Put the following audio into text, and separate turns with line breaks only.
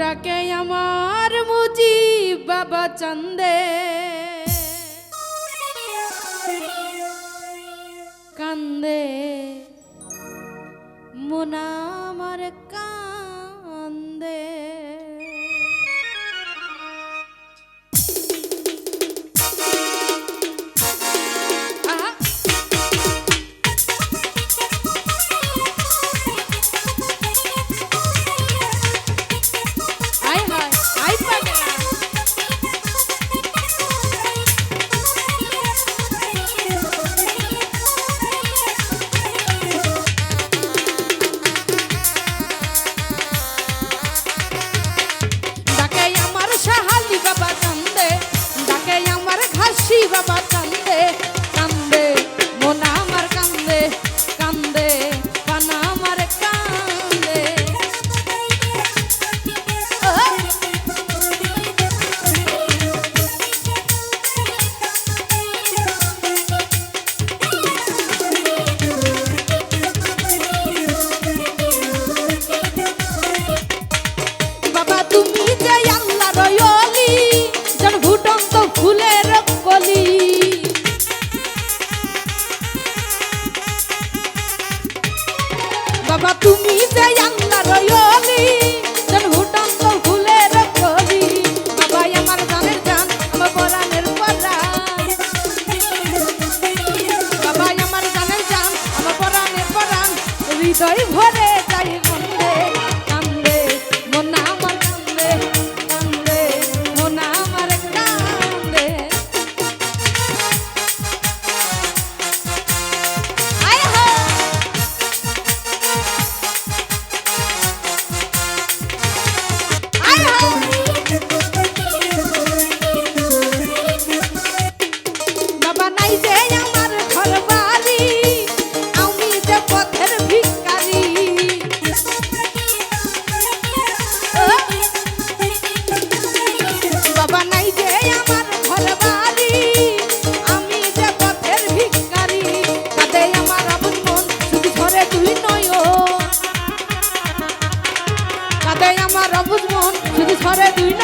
ডাকে আমার মুজি বাবা চন্দে। কান্দে। মোনা আমার কান্দে शिव बाबा বাবা তুমি যে আল্লাহ রয়লি জন ফুটন্ত ফুলের কলি বাবা আমার জানের জান, আমার পরাণের পরাণ বাবা আমার জানের জান, আমার পরাণের পরাণ হৃদয় ভরে i ore dui na.